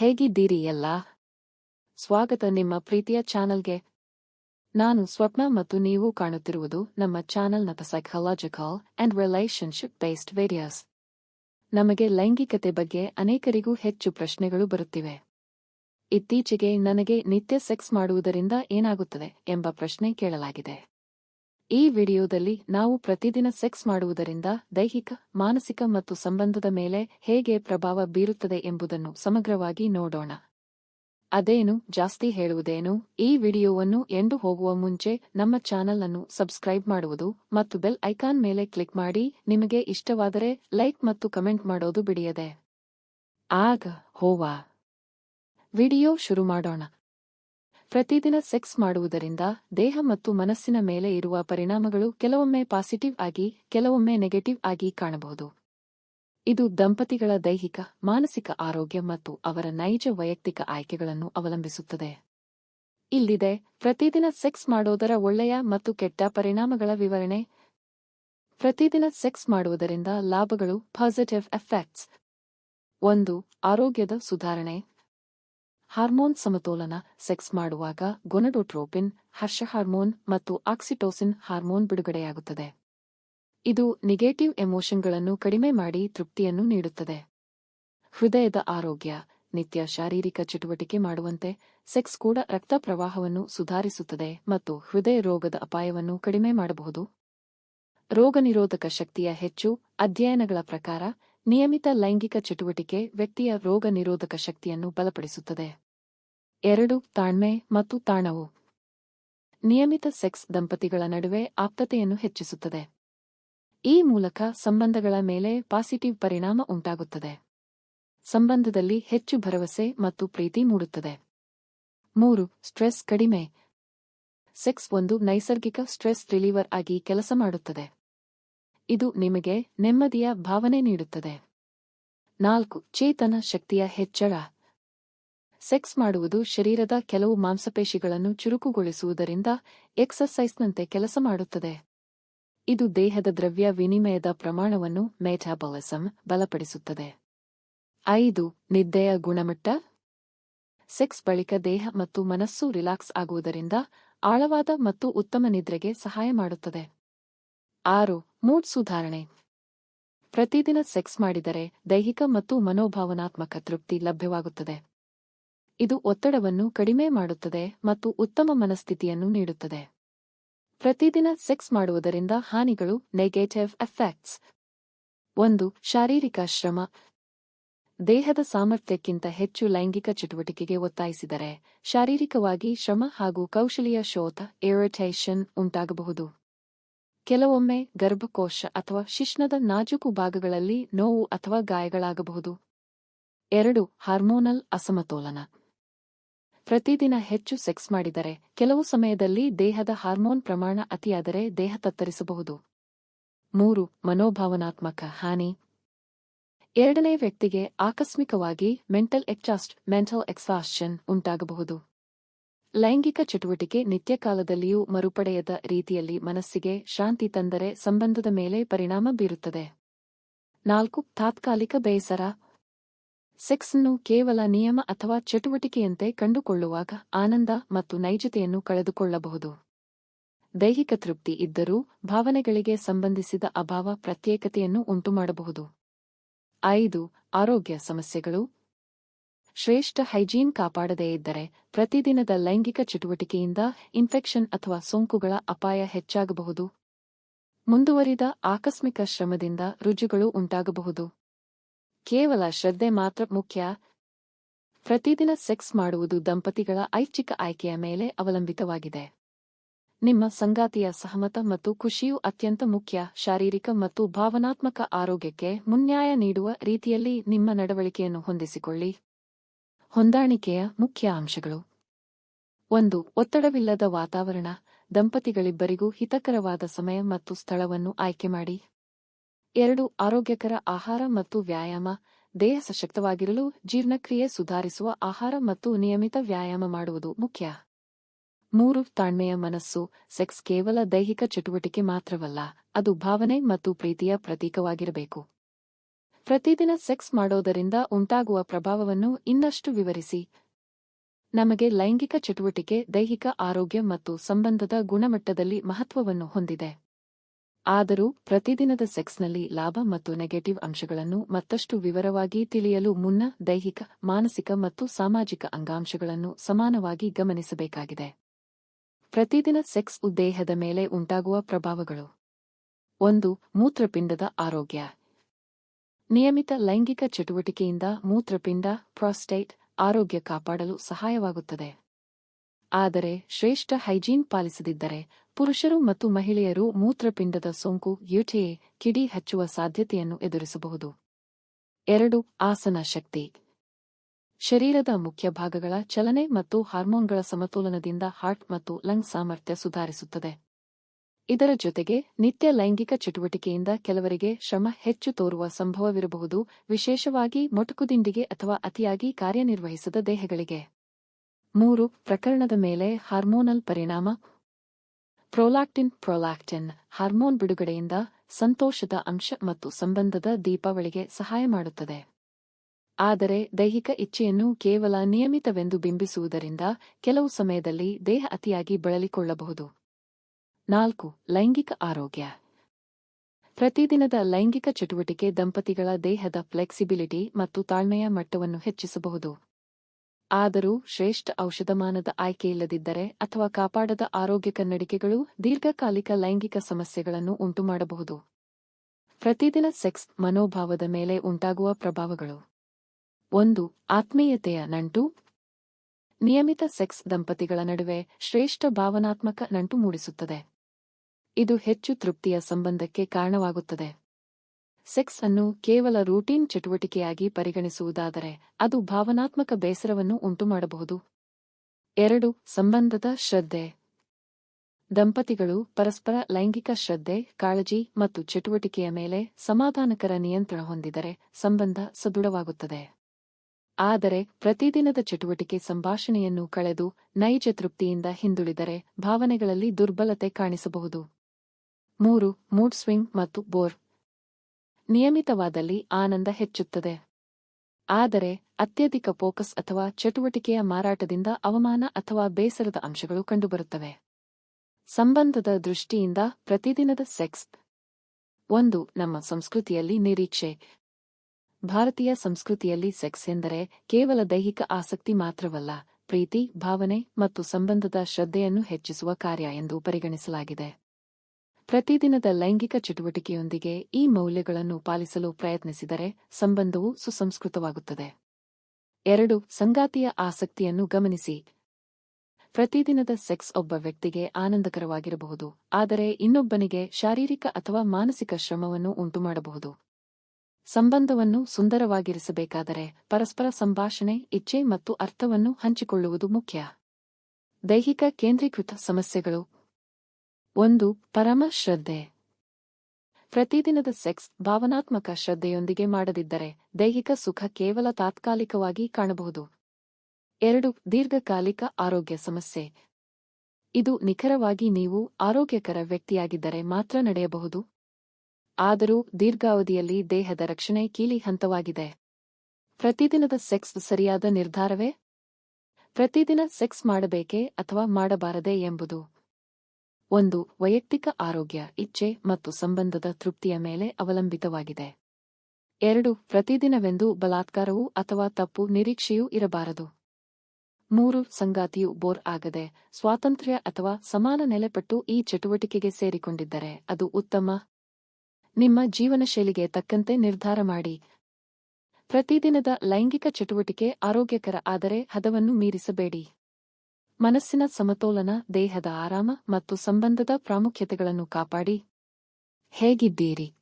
ಹೇಗಿದ್ದೀರಿ ಎಲ್ಲ? ಸ್ವಾಗತ ನಿಮ್ಮ ಪ್ರೀತಿಯ ಚಾನಲ್ಗೆ. ನಾನು ಸ್ವಪ್ನ ಮತ್ತು ನೀವು ಕಾಣುತ್ತಿರುವುದು ನಮ್ಮ ಚಾನಲ್ನ psychological and relationship based various ನಮಗೆ ಲೈಂಗಿಕತೆ ಬಗ್ಗೆ ಅನೇಕರಿಗೂ ಹೆಚ್ಚು ಪ್ರಶ್ನೆಗಳು ಬರುತ್ತಿವೆ. ಇತ್ತೀಚೆಗೆ ನನಗೆ ನಿತ್ಯ ಸೆಕ್ಸ್ ಮಾಡುವುದರಿಂದ ಏನಾಗುತ್ತದೆ ಎಂಬ ಪ್ರಶ್ನೆ ಕೇಳಲಾಗಿದೆ. ಈ ವಿಡಿಯೋದಲ್ಲಿ ನಾವು ಪ್ರತಿದಿನ ಸೆಕ್ಸ್ ಮಾಡುವುದರಿಂದ ದೈಹಿಕ, ಮಾನಸಿಕ ಮತ್ತು ಸಂಬಂಧದ ಮೇಲೆ ಹೇಗೆ ಪ್ರಭಾವ ಬೀರುತ್ತದೆ ಎಂಬುದನ್ನು ಸಮಗ್ರವಾಗಿ ನೋಡೋಣ. ಅದೇನು, ಜಾಸ್ತಿ ಹೇಳುವುದೇನು, ಈ ವಿಡಿಯೋವನ್ನು ಎಂದು ಹೋಗುವ ಮುಂಚೆ ನಮ್ಮ ಚಾನೆಲ್ ಅನ್ನು ಸಬ್ಸ್ಕ್ರೈಬ್ ಮಾಡುವುದು ಮತ್ತು ಬೆಲ್ ಐಕಾನ್ ಮೇಲೆ ಕ್ಲಿಕ್ ಮಾಡಿ ನಿಮಗೆ ಇಷ್ಟವಾದರೆ ಲೈಕ್ ಮತ್ತು ಕಮೆಂಟ್ ಮಾಡೋದು ಬಿಡಿಯದೆ. ಆಗ ಹೋವಾ. ವಿಡಿಯೋ ಶುರು ಮಾಡೋಣ. ಪ್ರತಿದಿನ ಸೆಕ್ಸ್ ಮಾಡುವುದರಿಂದ ದೇಹ ಮತ್ತು ಮನಸ್ಸಿನ ಮೇಲೆ ಇರುವ ಪರಿಣಾಮಗಳು ಕೆಲವೊಮ್ಮೆ ಪಾಸಿಟಿವ್ ಆಗಿ, ಕೆಲವೊಮ್ಮೆ ನೆಗೆಟಿವ್ ಆಗಿ ಕಾಣಬಹುದು. ಇದು ದಂಪತಿಗಳ ದೈಹಿಕ, ಮಾನಸಿಕ ಆರೋಗ್ಯ ಮತ್ತು ಅವರ ನೈಜ ವೈಯಕ್ತಿಕ ಆಯ್ಕೆಗಳನ್ನು ಅವಲಂಬಿಸುತ್ತದೆ. ಇಲ್ಲಿದೆ, ಪ್ರತಿದಿನ ಸೆಕ್ಸ್ ಮಾಡೋದರ ಒಳ್ಳೆಯ ಮತ್ತು ಕೆಟ್ಟ ಪರಿಣಾಮಗಳ ವಿವರಣೆ. ಪ್ರತಿದಿನ ಸೆಕ್ಸ್ ಮಾಡುವುದರಿಂದ ಲಾಭಗಳು ಪಾಸಿಟಿವ್ ಎಫೆಕ್ಟ್ಸ್ ಒಂದು, ಆರೋಗ್ಯದ ಸುಧಾರಣೆ. ಹಾರ್ಮೋನ್ ಸಮತೋಲನ ಸೆಕ್ಸ್ ಮಾಡುವಾಗ ಗೊನಡೋಟ್ರೋಪಿನ್ ಹರ್ಷ ಹಾರ್ಮೋನ್ ಮತ್ತು ಆಕ್ಸಿಟೋಸಿನ್ ಹಾರ್ಮೋನ್ ಬಿಡುಗಡೆಯಾಗುತ್ತದೆ. ಇದು ನೆಗೆಟಿವ್ ಎಮೋಷನ್ಗಳನ್ನು ಕಡಿಮೆ ಮಾಡಿ ತೃಪ್ತಿಯನ್ನು ನೀಡುತ್ತದೆ. ಹೃದಯದ ಆರೋಗ್ಯ, ನಿತ್ಯ ಶಾರೀರಿಕ ಚಟುವಟಿಕೆ ಮಾಡುವಂತೆ ಸೆಕ್ಸ್ ಕೂಡ ರಕ್ತ ಪ್ರವಾಹವನ್ನು ಸುಧಾರಿಸುತ್ತದೆ ಮತ್ತು ಹೃದಯ ರೋಗದ ಅಪಾಯವನ್ನು ಕಡಿಮೆ ಮಾಡಬಹುದು. ರೋಗನಿರೋಧಕ ಶಕ್ತಿಯ ಹೆಚ್ಚು ಅಧ್ಯಯನಗಳ ಪ್ರಕಾರ ನಿಯಮಿತ ಲೈಂಗಿಕ ಚಟುವಟಿಕೆ ವ್ಯಕ್ತಿಯ ರೋಗ ನಿರೋಧಕ ಶಕ್ತಿಯನ್ನು ಬಲಪಡಿಸುತ್ತದೆ. ಎರಡು, ತಾಳ್ಮೆ ಮತ್ತು ತಾಣವು. ನಿಯಮಿತ ಸೆಕ್ಸ್ ದಂಪತಿಗಳ ನಡುವೆ ಆಪ್ತತೆಯನ್ನು ಹೆಚ್ಚಿಸುತ್ತದೆ. ಈ ಮೂಲಕ ಸಂಬಂಧಗಳ ಮೇಲೆ ಪಾಸಿಟಿವ್ ಪರಿಣಾಮ ಉಂಟಾಗುತ್ತದೆ. ಸಂಬಂಧದಲ್ಲಿ ಹೆಚ್ಚು ಭರವಸೆ ಮತ್ತು ಪ್ರೀತಿ ಮೂಡುತ್ತದೆ. ಮೂರು, ಸ್ಟ್ರೆಸ್ ಕಡಿಮೆ. ಸೆಕ್ಸ್ ಒಂದು ನೈಸರ್ಗಿಕ ಸ್ಟ್ರೆಸ್ ರಿಲೀವರ್ ಆಗಿ ಕೆಲಸ ಮಾಡುತ್ತದೆ. ಇದು ನಿಮಗೆ ನೆಮ್ಮದಿಯ ಭಾವನೆ ನೀಡುತ್ತದೆ. ನಾಲ್ಕು, ಚೇತನ ಶಕ್ತಿಯ ಹೆಚ್ಚಳ. ಸೆಕ್ಸ್ ಮಾಡುವುದು ಶರೀರದ ಕೆಲವು ಮಾಂಸಪೇಶಿಗಳನ್ನು ಚುರುಕುಗೊಳಿಸುವುದರಿಂದ ಎಕ್ಸರ್ಸೈಸ್ನಂತೆ ಕೆಲಸ ಮಾಡುತ್ತದೆ. ಇದು ದೇಹದ ದ್ರವ್ಯ ವಿನಿಮಯದ ಪ್ರಮಾಣವನ್ನು ಮೆಟಾಬಾಲಿಸಂ ಬಲಪಡಿಸುತ್ತದೆ. ಐದು, ನಿದ್ದೆಯ ಗುಣಮಟ್ಟ. ಸೆಕ್ಸ್ ಬಳಿಕ ದೇಹ ಮತ್ತು ಮನಸ್ಸು ರಿಲ್ಯಾಕ್ಸ್ ಆಗುವುದರಿಂದ ಆಳವಾದ ಮತ್ತು ಉತ್ತಮ ನಿದ್ರೆಗೆ ಸಹಾಯ ಮಾಡುತ್ತದೆ. ಆರು, ಮೂಡ್ ಸುಧಾರಣೆ. ಪ್ರತಿದಿನ ಸೆಕ್ಸ್ ಮಾಡಿದರೆ ದೈಹಿಕ ಮತ್ತು ಮನೋಭಾವನಾತ್ಮಕ ತೃಪ್ತಿ ಲಭ್ಯವಾಗುತ್ತದೆ. ಇದು ಒತ್ತಡವನ್ನು ಕಡಿಮೆ ಮಾಡುತ್ತದೆ ಮತ್ತು ಉತ್ತಮ ಮನಸ್ಥಿತಿಯನ್ನು ನೀಡುತ್ತದೆ. ಪ್ರತಿದಿನ ಸೆಕ್ಸ್ ಮಾಡುವುದರಿಂದ ಹಾನಿಗಳು ನೆಗೆಟಿವ್ ಎಫೆಕ್ಟ್ಸ್ ಒಂದು, ಶಾರೀರಿಕ ಶ್ರಮ. ದೇಹದ ಸಾಮರ್ಥ್ಯಕ್ಕಿಂತ ಹೆಚ್ಚು ಲೈಂಗಿಕ ಚಟುವಟಿಕೆಗೆ ಒತ್ತಾಯಿಸಿದರೆ ಶಾರೀರಿಕವಾಗಿ ಶ್ರಮ ಹಾಗೂ ಕೌಶಲಿಯ ಶೋಥ ಇರಿಟೇಷನ್ ಉಂಟಾಗಬಹುದು. ಕೆಲವೊಮ್ಮೆ ಗರ್ಭಕೋಶ ಅಥವಾ ಶಿಶ್ನದ ನಾಜೂಕು ಭಾಗಗಳಲ್ಲಿ ನೋವು ಅಥವಾ ಗಾಯಗಳಾಗಬಹುದು. ಎರಡು, ಹಾರ್ಮೋನಲ್ ಅಸಮತೋಲನ. ಪ್ರತಿದಿನ ಹೆಚ್ಚು ಸೆಕ್ಸ್ ಮಾಡಿದರೆ ಕೆಲವು ಸಮಯದಲ್ಲಿ ದೇಹದ ಹಾರ್ಮೋನ್ ಪ್ರಮಾಣ ಅತಿಯಾದರೆ ದೇಹ ತತ್ತರಿಸಬಹುದು. ಮೂರು, ಮನೋಭಾವನಾತ್ಮಕ ಹಾನಿ. ಎರಡನೇ ವ್ಯಕ್ತಿಗೆ ಆಕಸ್ಮಿಕವಾಗಿ ಮೆಂಟಲ್ ಎಕ್ಚಾಸ್ಟ್ ಮೆಂಟಲ್ ಎಕ್ಸಾಸ್ಷನ್ ಉಂಟಾಗಬಹುದು. ಲೈಂಗಿಕ ಚಟುವಟಿಕೆ ನಿತ್ಯಕಾಲದಲ್ಲಿಯೂ ಮರುಪಡೆಯದ ರೀತಿಯಲ್ಲಿ ಮನಸ್ಸಿಗೆ ಶಾಂತಿ ತಂದರೆ ಸಂಬಂಧದ ಮೇಲೆ ಪರಿಣಾಮ ಬೀರುತ್ತದೆ. ನಾಲ್ಕು, ತಾತ್ಕಾಲಿಕ ಬೇಸರ. ಸೆಕ್ಸ್ನ್ನು ಕೇವಲ ನಿಯಮ ಅಥವಾ ಚಟುವಟಿಕೆಯಂತೆ ಕಂಡುಕೊಳ್ಳುವಾಗ ಆನಂದ ಮತ್ತು ನೈಜತೆಯನ್ನು ಕಳೆದುಕೊಳ್ಳಬಹುದು. ದೈಹಿಕ ತೃಪ್ತಿ ಇದ್ದರೂ ಭಾವನೆಗಳಿಗೆ ಸಂಬಂಧಿಸಿದ ಅಭಾವ ಪ್ರತ್ಯೇಕತೆಯನ್ನು ಉಂಟುಮಾಡಬಹುದು. ಐದು, ಆರೋಗ್ಯ ಸಮಸ್ಯೆಗಳು. ಶ್ರೇಷ್ಠ ಹೈಜೀನ್ ಕಾಪಾಡದೇ ಇದ್ದರೆ ಪ್ರತಿದಿನದ ಲೈಂಗಿಕ ಚಟುವಟಿಕೆಯಿಂದ ಇನ್ಫೆಕ್ಷನ್ ಅಥವಾ ಸೋಂಕುಗಳ ಅಪಾಯ ಹೆಚ್ಚಾಗಬಹುದು. ಮುಂದುವರಿದ ಆಕಸ್ಮಿಕ ಶ್ರಮದಿಂದ ರುಜುಗಳು ಉಂಟಾಗಬಹುದು. ಕೇವಲ ಶ್ರದ್ಧೆ ಮಾತ್ರ ಮುಖ್ಯ. ಪ್ರತಿದಿನ ಸೆಕ್ಸ್ ಮಾಡುವುದು ದಂಪತಿಗಳ ಐಚ್ಛಿಕ ಆಯ್ಕೆಯ ಮೇಲೆ ಅವಲಂಬಿತವಾಗಿದೆ. ನಿಮ್ಮ ಸಂಗಾತಿಯ ಸಹಮತ ಮತ್ತು ಖುಷಿಯು ಅತ್ಯಂತ ಮುಖ್ಯ. ಶಾರೀರಿಕ ಮತ್ತು ಭಾವನಾತ್ಮಕ ಆರೋಗ್ಯಕ್ಕೆ ಮುನ್ಯಾಯ ನೀಡುವ ರೀತಿಯಲ್ಲಿ ನಿಮ್ಮ ನಡವಳಿಕೆಯನ್ನು ಹೊಂದಿಸಿಕೊಳ್ಳಿ. ಹೊಂದಾಣಿಕೆಯ ಮುಖ್ಯ ಅಂಶಗಳು. ಒಂದು, ಒತ್ತಡವಿಲ್ಲದ ವಾತಾವರಣ, ದಂಪತಿಗಳಿಬ್ಬರಿಗೂ ಹಿತಕರವಾದ ಸಮಯ ಮತ್ತು ಸ್ಥಳವನ್ನು ಆಯ್ಕೆ ಮಾಡಿ. ಎರಡು, ಆರೋಗ್ಯಕರ ಆಹಾರ ಮತ್ತು ವ್ಯಾಯಾಮ, ದೇಹ ಸಶಕ್ತವಾಗಿರಲು ಜೀರ್ಣಕ್ರಿಯೆ ಸುಧಾರಿಸುವ ಆಹಾರ ಮತ್ತು ನಿಯಮಿತ ವ್ಯಾಯಾಮ ಮಾಡುವುದು ಮುಖ್ಯ. ಮೂರು, ತಾಳ್ಮೆಯ ಮನಸ್ಸು, ಸೆಕ್ಸ್ ಕೇವಲ ದೈಹಿಕ ಚಟುವಟಿಕೆ ಮಾತ್ರವಲ್ಲ, ಅದು ಭಾವನೆ ಮತ್ತು ಪ್ರೀತಿಯ ಪ್ರತೀಕವಾಗಿರಬೇಕು. ಪ್ರತಿದಿನ ಸೆಕ್ಸ್ ಮಾಡೋದರಿಂದ ಉಂಟಾಗುವ ಪ್ರಭಾವವನ್ನು ಇನ್ನಷ್ಟು ವಿವರಿಸಿ. ನಮಗೆ ಲೈಂಗಿಕ ಚಟುವಟಿಕೆ, ದೈಹಿಕ ಆರೋಗ್ಯ ಮತ್ತು ಸಂಬಂಧದ ಗುಣಮಟ್ಟದಲ್ಲಿ ಮಹತ್ವವನ್ನು ಹೊಂದಿದೆ. ಆದರೂ ಪ್ರತಿದಿನದ ಸೆಕ್ಸ್ನಲ್ಲಿ ಲಾಭ ಮತ್ತು ನೆಗೆಟಿವ್ ಅಂಶಗಳನ್ನು ಮತ್ತಷ್ಟು ವಿವರವಾಗಿ ತಿಳಿಯಲು ಮುನ್ನ ದೈಹಿಕ, ಮಾನಸಿಕ ಮತ್ತು ಸಾಮಾಜಿಕ ಅಂಗಾಂಶಗಳನ್ನು ಸಮಾನವಾಗಿ ಗಮನಿಸಬೇಕಾಗಿದೆ. ಪ್ರತಿದಿನ ಸೆಕ್ಸ್ ಉದ್ದೇಹದ ಮೇಲೆ ಉಂಟಾಗುವ ಪ್ರಭಾವಗಳು. ಒಂದು, ಮೂತ್ರಪಿಂಡದ ಆರೋಗ್ಯ. ನಿಯಮಿತ ಲೈಂಗಿಕ ಚಟುವಟಿಕೆಯಿಂದ ಮೂತ್ರಪಿಂಡ, ಪ್ರಾಸ್ಟೇಟ್ ಆರೋಗ್ಯ ಕಾಪಾಡಲು ಸಹಾಯವಾಗುತ್ತದೆ. ಆದರೆ ಶ್ರೇಷ್ಠ ಹೈಜೀನ್ ಪಾಲಿಸದಿದ್ದರೆ ಪುರುಷರು ಮತ್ತು ಮಹಿಳೆಯರು ಮೂತ್ರಪಿಂಡದ ಸೋಂಕು ಯುಟಿಎ ಕಿಡಿ ಹಚ್ಚುವ ಸಾಧ್ಯತೆಯನ್ನು ಎದುರಿಸಬಹುದು. ಎರಡು, ಆಸನ ಶಕ್ತಿ. ಶರೀರದ ಮುಖ್ಯ ಭಾಗಗಳ ಚಲನೆ ಮತ್ತು ಹಾರ್ಮೋನ್ಗಳ ಸಮತೋಲನದಿಂದ ಹಾರ್ಟ್ ಮತ್ತು ಲಂಗ್ ಸಾಮರ್ಥ್ಯ ಸುಧಾರಿಸುತ್ತದೆ. ಇದರ ಜೊತೆಗೆ ನಿತ್ಯ ಲೈಂಗಿಕ ಚಟುವಟಿಕೆಯಿಂದ ಕೆಲವರಿಗೆ ಶ್ರಮ ಹೆಚ್ಚು ತೋರುವ ಸಂಭವವಿರಬಹುದು, ವಿಶೇಷವಾಗಿ ಮೊಟಕುದಿಂಡಿಗೆ ಅಥವಾ ಅತಿಯಾಗಿ ಕಾರ್ಯನಿರ್ವಹಿಸದ ದೇಹಗಳಿಗೆ. ಮೂರು, ಪ್ರಕರಣದ ಮೇಲೆ ಹಾರ್ಮೋನಲ್ ಪರಿಣಾಮ. ಪ್ರೊಲಾಕ್ಟಿನ್ ಪ್ರೊಲಾಕ್ಟಿನ್, ಹಾರ್ಮೋನ್ ಬಿಡುಗಡೆಯಿಂದ ಸಂತೋಷದ ಅಂಶ ಮತ್ತು ಸಂಬಂಧದ ದೀಪಾವಳಿಗೆ ಸಹಾಯ ಮಾಡುತ್ತದೆ. ಆದರೆ, ದೈಹಿಕ ಇಚ್ಛೆಯನ್ನು ಕೇವಲ ನಿಯಮಿತವೆಂದು ಬಿಂಬಿಸುವುದರಿಂದ ಕೆಲವು ಸಮಯದಲ್ಲಿ ದೇಹ ಅತಿಯಾಗಿ ಬಳಲಿಕೊಳ್ಳಬಹುದು. ನಾಲ್ಕು, ಲೈಂಗಿಕ ಆರೋಗ್ಯ. ಪ್ರತಿದಿನದ ಲೈಂಗಿಕ ಚಟುವಟಿಕೆ ದಂಪತಿಗಳ ದೇಹದ ಫ್ಲೆಕ್ಸಿಬಿಲಿಟಿ ಮತ್ತು ತಾಳ್ಮೆಯ ಮಟ್ಟವನ್ನು ಹೆಚ್ಚಿಸಬಹುದು. ಆದರೂ ಶ್ರೇಷ್ಠ ಔಷಧಮಾನದ ಆಯ್ಕೆಯಿಲ್ಲದಿದ್ದರೆ ಅಥವಾ ಕಾಪಾಡದ ಆರೋಗ್ಯ ಕನ್ನಡಿಕೆಗಳು ದೀರ್ಘಕಾಲಿಕ ಲೈಂಗಿಕ ಸಮಸ್ಯೆಗಳನ್ನು ಉಂಟುಮಾಡಬಹುದು. ಪ್ರತಿದಿನ ಸೆಕ್ಸ್ ಮನೋಭಾವದ ಮೇಲೆ ಉಂಟಾಗುವ ಪ್ರಭಾವಗಳು. ಒಂದು, ಆತ್ಮೀಯತೆಯ ನಂಟು. ನಿಯಮಿತ ಸೆಕ್ಸ್ ದಂಪತಿಗಳ ನಡುವೆ ಶ್ರೇಷ್ಠ ಭಾವನಾತ್ಮಕ ನಂಟು ಮೂಡಿಸುತ್ತದೆ. ಇದು ಹೆಚ್ಚು ತೃಪ್ತಿಯ ಸಂಬಂಧಕ್ಕೆ ಕಾರಣವಾಗುತ್ತದೆ. ಸೆಕ್ಸ್ ಅನ್ನು ಕೇವಲ ರೂಟೀನ್ ಚಟುವಟಿಕೆಯಾಗಿ ಪರಿಗಣಿಸುವುದಾದರೆ ಅದು ಭಾವನಾತ್ಮಕ ಬೇಸರವನ್ನು ಉಂಟುಮಾಡಬಹುದು. ಎರಡು, ಸಂಬಂಧದ ಶ್ರದ್ಧೆ. ದಂಪತಿಗಳು ಪರಸ್ಪರ ಲೈಂಗಿಕ ಶ್ರದ್ಧೆ, ಕಾಳಜಿ ಮತ್ತು ಚಟುವಟಿಕೆಯ ಮೇಲೆ ಸಮಾಧಾನಕರ ನಿಯಂತ್ರಣ ಹೊಂದಿದರೆ ಸಂಬಂಧ ಸದೃಢವಾಗುತ್ತದೆ. ಆದರೆ, ಪ್ರತಿದಿನದ ಚಟುವಟಿಕೆ ಸಂಭಾಷಣೆಯನ್ನು ಕಳೆದು ನೈಜ ತೃಪ್ತಿಯಿಂದ ಹಿಂದುಳಿದರೆ ಭಾವನೆಗಳಲ್ಲಿ ದುರ್ಬಲತೆ ಕಾಣಿಸಬಹುದು. ಮೂರು, ಮೂಡ್ ಸ್ವಿಂಗ್ ಮತ್ತು ಬೋರ್. ನಿಯಮಿತವಾದಲ್ಲಿ ಆನಂದ ಹೆಚ್ಚುತ್ತದೆ. ಆದರೆ, ಅತ್ಯಧಿಕ ಫೋಕಸ್ ಅಥವಾ ಚಟುವಟಿಕೆಯ ಮಾರಾಟದಿಂದ ಅವಮಾನ ಅಥವಾ ಬೇಸರದ ಅಂಶಗಳು ಕಂಡುಬರುತ್ತವೆ. ಸಂಬಂಧದ ದೃಷ್ಟಿಯಿಂದ ಪ್ರತಿದಿನದ ಸೆಕ್ಸ್. ಒಂದು, ನಮ್ಮ ಸಂಸ್ಕೃತಿಯಲ್ಲಿ ನಿರೀಕ್ಷೆ. ಭಾರತೀಯ ಸಂಸ್ಕೃತಿಯಲ್ಲಿ ಸೆಕ್ಸ್ ಎಂದರೆ ಕೇವಲ ದೈಹಿಕ ಆಸಕ್ತಿ ಮಾತ್ರವಲ್ಲ, ಪ್ರೀತಿ, ಭಾವನೆ ಮತ್ತು ಸಂಬಂಧದ ಶ್ರದ್ಧೆಯನ್ನು ಹೆಚ್ಚಿಸುವ ಕಾರ್ಯ ಎಂದು ಪರಿಗಣಿಸಲಾಗಿದೆ. ಪ್ರತಿದಿನದ ಲೈಂಗಿಕ ಚಟುವಟಿಕೆಯೊಂದಿಗೆ ಈ ಮೌಲ್ಯಗಳನ್ನು ಪಾಲಿಸಲು ಪ್ರಯತ್ನಿಸಿದರೆ ಸಂಬಂಧವು ಸುಸಂಸ್ಕೃತವಾಗುತ್ತದೆ. ಎರಡು, ಸಂಗಾತಿಯ ಆಸಕ್ತಿಯನ್ನು ಗಮನಿಸಿ. ಪ್ರತಿದಿನದ ಸೆಕ್ಸ್ ಒಬ್ಬ ವ್ಯಕ್ತಿಗೆ ಆನಂದಕರವಾಗಿರಬಹುದು, ಆದರೆ ಇನ್ನೊಬ್ಬನಿಗೆ ಶಾರೀರಿಕ ಅಥವಾ ಮಾನಸಿಕ ಶ್ರಮವನ್ನು ಉಂಟುಮಾಡಬಹುದು. ಸಂಬಂಧವನ್ನು ಸುಂದರವಾಗಿರಿಸಬೇಕಾದರೆ ಪರಸ್ಪರ ಸಂಭಾಷಣೆ, ಇಚ್ಛೆ ಮತ್ತು ಅರ್ಥವನ್ನು ಹಂಚಿಕೊಳ್ಳುವುದು ಮುಖ್ಯ. ದೈಹಿಕ ಕೇಂದ್ರೀಕೃತ ಸಮಸ್ಯೆಗಳು ಒಂದು ಪರಮ ಶ್ರದ್ಧೆ. ಪ್ರತಿದಿನದ ಸೆಕ್ಸ್ ಭಾವನಾತ್ಮಕ ಶ್ರದ್ಧೆಯೊಂದಿಗೆ ಮಾಡದಿದ್ದರೆ ದೈಹಿಕ ಸುಖ ಕೇವಲ ತಾತ್ಕಾಲಿಕವಾಗಿ ಕಾಣಬಹುದು. ಎರಡು, ದೀರ್ಘಕಾಲಿಕ ಆರೋಗ್ಯ ಸಮಸ್ಯೆ. ಇದು ನಿಖರವಾಗಿ ನೀವು ಆರೋಗ್ಯಕರ ವ್ಯಕ್ತಿಯಾಗಿದ್ದರೆ ಮಾತ್ರ ನಡೆಯಬಹುದು. ಆದರೂ ದೀರ್ಘಾವಧಿಯಲ್ಲಿ ದೇಹದ ರಕ್ಷಣೆ ಕೀಲಿ ಹಂತವಾಗಿದೆ. ಪ್ರತಿದಿನದ ಸೆಕ್ಸ್ ಸರಿಯಾದ ನಿರ್ಧಾರವೇ? ಪ್ರತಿದಿನ ಸೆಕ್ಸ್ ಮಾಡಬೇಕೇ ಅಥವಾ ಮಾಡಬಾರದೇ ಎಂಬುದು ಒಂದು ವೈಯಕ್ತಿಕ ಆರೋಗ್ಯ, ಇಚ್ಛೆ ಮತ್ತು ಸಂಬಂಧದ ತೃಪ್ತಿಯ ಮೇಲೆ ಅವಲಂಬಿತವಾಗಿದೆ. ಎರಡು, ಪ್ರತಿದಿನವೆಂದು ಬಲಾತ್ಕಾರವೂ ಅಥವಾ ತಪ್ಪು ನಿರೀಕ್ಷೆಯೂ ಇರಬಾರದು. ಮೂರು, ಸಂಗಾತಿಯು ಬೋರ್ ಆಗದೆ, ಸ್ವಾತಂತ್ರ್ಯ ಅಥವಾ ಸಮಾನ ನೆಲೆಪಟ್ಟು ಈ ಚಟುವಟಿಕೆಗೆ ಸೇರಿಕೊಂಡಿದ್ದರೆ ಅದು ಉತ್ತಮ. ನಿಮ್ಮ ಜೀವನಶೈಲಿಗೆ ತಕ್ಕಂತೆ ನಿರ್ಧಾರ ಮಾಡಿ. ಪ್ರತಿದಿನದ ಲೈಂಗಿಕ ಚಟುವಟಿಕೆ ಆರೋಗ್ಯಕರ ಆದರೆ ಹದವನ್ನು ಮೀರಿಸಬೇಡಿ. ಮನಸ್ಸಿನ ಸಮತೋಲನ, ದೇಹದ ಆರಾಮ ಮತ್ತು ಸಂಬಂಧದ ಪ್ರಾಮುಖ್ಯತೆಗಳನ್ನು ಕಾಪಾಡಿ. ಹೇಗಿದ್ದೀರಿ?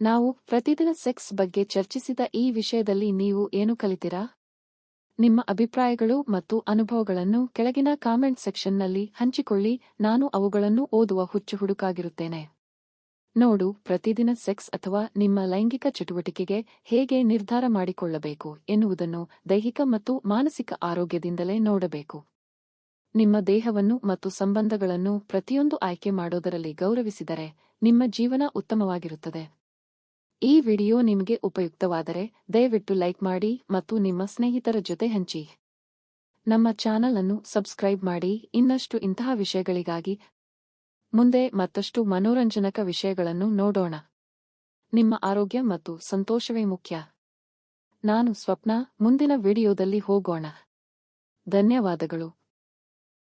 ನಾವು ಪ್ರತಿದಿನ ಸೆಕ್ಸ್ ಬಗ್ಗೆ ಚರ್ಚಿಸಿದ ಈ ವಿಷಯದಲ್ಲಿ ನೀವು ಏನು ಕಲಿತೀರಾ? ನಿಮ್ಮ ಅಭಿಪ್ರಾಯಗಳು ಮತ್ತು ಅನುಭವಗಳನ್ನು ಕೆಳಗಿನ ಕಾಮೆಂಟ್ ಸೆಕ್ಷನ್ನಲ್ಲಿ ಹಂಚಿಕೊಳ್ಳಿ, ನಾನು ಅವುಗಳನ್ನು ಓದುವ ಹುಚ್ಚು ಹುಡುಕಾಗಿರುತ್ತೇನೆ. ನೋಡು, ಪ್ರತಿದಿನ ಸೆಕ್ಸ್ ಅಥವಾ ನಿಮ್ಮ ಲೈಂಗಿಕ ಚಟುವಟಿಕೆಗೆ ಹೇಗೆ ನಿರ್ಧಾರ ಮಾಡಿಕೊಳ್ಳಬೇಕು ಎನ್ನುವುದನ್ನು ದೈಹಿಕ ಮತ್ತು ಮಾನಸಿಕ ಆರೋಗ್ಯದಿಂದಲೇ ನೋಡಬೇಕು. ನಿಮ್ಮ ದೇಹವನ್ನು ಮತ್ತು ಸಂಬಂಧಗಳನ್ನು ಪ್ರತಿಯೊಂದು ಆಯ್ಕೆ ಮಾಡೋದರಲ್ಲಿ ಗೌರವಿಸಿದರೆ ನಿಮ್ಮ ಜೀವನ ಉತ್ತಮವಾಗಿರುತ್ತದೆ. ಈ ವಿಡಿಯೋ ನಿಮಗೆ ಉಪಯುಕ್ತವಾದರೆ ದಯವಿಟ್ಟು ಲೈಕ್ ಮಾಡಿ ಮತ್ತು ನಿಮ್ಮ ಸ್ನೇಹಿತರ ಜೊತೆ ಹಂಚಿ. ನಮ್ಮ ಚಾನಲ್ ಅನ್ನು ಸಬ್ಸ್ಕ್ರೈಬ್ ಮಾಡಿ ಇನ್ನಷ್ಟು ಇಂತಹ ವಿಷಯಗಳಿಗಾಗಿ ಮುಂದೆ ಮತ್ತಷ್ಟು ಮನೋರಂಜನಕ ವಿಷಯಗಳನ್ನು ನೋಡೋಣ. ನಿಮ್ಮ ಆರೋಗ್ಯ ಮತ್ತು ಸಂತೋಷವೇ ಮುಖ್ಯ. ನಾನು ಸ್ವಪ್ನ, ಮುಂದಿನ ವಿಡಿಯೋದಲ್ಲಿ ಹೋಗೋಣ. ಧನ್ಯವಾದಗಳು.